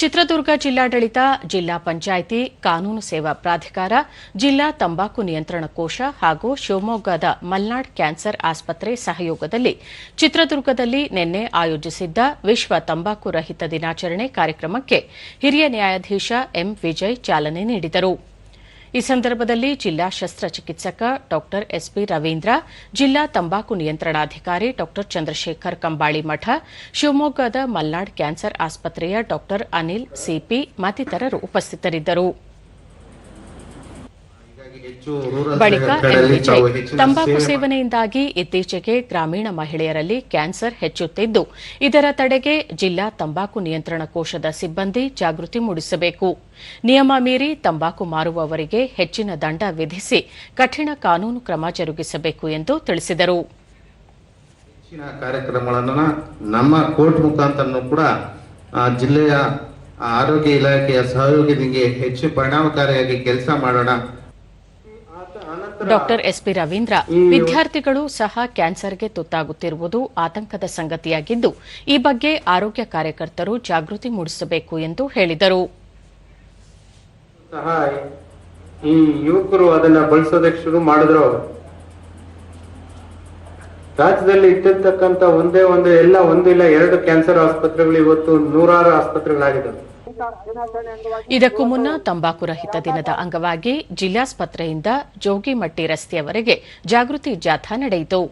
ಚಿತ್ರದುರ್ಗ ಜಿಲ್ಲಾಡಳಿತ, ಜಿಲ್ಲಾ ಪಂಚಾಯಿತಿ, ಕಾನೂನು ಸೇವಾ ಪ್ರಾಧಿಕಾರ, ಜಿಲ್ಲಾ ತಂಬಾಕು ನಿಯಂತ್ರಣ ಕೋಶ ಹಾಗೂ ಶಿವಮೊಗ್ಗದ ಮಲ್ನಾಡ್ ಕ್ಯಾನ್ಸರ್ ಆಸ್ಪತ್ರೆ ಸಹಯೋಗದಲ್ಲಿ ಚಿತ್ರದುರ್ಗದಲ್ಲಿ ನಿನ್ನೆ ಆಯೋಜಿಸಿದ್ದ ವಿಶ್ವ ತಂಬಾಕು ರಹಿತ ದಿನಾಚರಣೆ ಕಾರ್ಯಕ್ರಮಕ್ಕೆ ಹಿರಿಯ ನ್ಯಾಯಾಧೀಶ ಎಂ. ವಿಜಯ್ ಚಾಲನೆ ನೀಡಿದರು. ಈ ಸಂದರ್ಭದಲ್ಲಿ ಜಿಲ್ಲಾ ಶಸ್ತ್ರಚಿಕಿತ್ಸಕ ಡಾ ಎಸ್ಪಿ ರವೀಂದ್ರ, ಜಿಲ್ಲಾ ತಂಬಾಕು ನಿಯಂತ್ರಣಾಧಿಕಾರಿ ಡಾ ಚಂದ್ರಶೇಖರ್ ಕಂಬಾಳಿ ಮಠ, ಶಿವಮೊಗ್ಗದ ಮಲ್ನಾಡ್ ಕ್ಯಾನ್ಸರ್ ಆಸ್ಪತ್ರೆಯ ಡಾ ಅನಿಲ್ ಸಿಪಿ ಮತ್ತಿತರರು ಉಪಸ್ಥಿತರಿದ್ದರು. ಬಳಿಕ ವಿಜಯ್ ತಂಬಾಕು ಸೇವನೆಯಿಂದಾಗಿ ಇತ್ತೀಚೆಗೆ ಗ್ರಾಮೀಣ ಮಹಿಳೆಯರಲ್ಲಿ ಕ್ಯಾನ್ಸರ್ ಹೆಚ್ಚುತ್ತಿದ್ದು ಇದರ ತಡೆಗೆ ಜಿಲ್ಲಾ ತಂಬಾಕು ನಿಯಂತ್ರಣ ಕೋಶದ ಸಿಬ್ಬಂದಿ ಜಾಗೃತಿ ಮೂಡಿಸಬೇಕು. ನಿಯಮ ಮೀರಿ ತಂಬಾಕು ಮಾರುವವರಿಗೆ ಹೆಚ್ಚಿನ ದಂಡ ವಿಧಿಸಿ ಕಠಿಣ ಕಾನೂನು ಕ್ರಮ ಜರುಗಿಸಬೇಕು ಎಂದು ತಿಳಿಸಿದರು. ಕಾರ್ಯಕ್ರಮಗಳನ್ನ ನಮ್ಮ ಕೋರ್ಟ್ ಮುಖಾಂತರ ಕೂಡ ಜಿಲ್ಲೆಯ ಆರೋಗ್ಯ ಇಲಾಖೆಯ ಸಹಯೋಗದೊಂದಿಗೆ ಹೆಚ್ಚು ಪರಿಣಾಮಕಾರಿಯಾಗಿ ಕೆಲಸ ಮಾಡೋಣ ಡಾ ಎಸ್ಪಿ ರವೀಂದ್ರ ವಿದ್ಯಾರ್ಥಿಗಳು ಸಹ ಕ್ಯಾನ್ಸರ್ಗೆ ತುತ್ತಾಗುತ್ತಿರುವುದು ಆತಂಕದ ಸಂಗತಿಯಾಗಿದ್ದು ಈ ಬಗ್ಗೆ ಆರೋಗ್ಯ ಕಾರ್ಯಕರ್ತರು ಜಾಗೃತಿ ಮೂಡಿಸಬೇಕು ಎಂದು ಹೇಳಿದರು. ಸಹ ಈ ಯುವಕರು ಅದನ್ನ ಬಳಸೋದಕ್ಕೆ ಶುರು ಮಾಡಿದ್ರು. ರಾಜ್ಯದಲ್ಲಿ ಇಟ್ಟಿರ್ತಕ್ಕಂತ ಒಂದೇ ಒಂದು ಎಲ್ಲ ಒಂದಿಲ್ಲ ಎರಡು ಕ್ಯಾನ್ಸರ್ ಆಸ್ಪತ್ರೆಗಳು ಇವತ್ತು ನೂರಾರು ಆಸ್ಪತ್ರೆಗಳಾಗಿದ್ದಾವೆ. ಇದಕ್ಕೂ ಮುನ್ನ ತಂಬಾಕು ರಹಿತ ದಿನದ ಅಂಗವಾಗಿ ಜಿಲ್ಲಾಸ್ಪತ್ರೆಯಿಂದ ಜೋಗಿಮಟ್ಟಿ ರಸ್ತೆಯವರೆಗೆ ಜಾಗೃತಿ ಜಾಥಾ ನಡೆಯಿತು.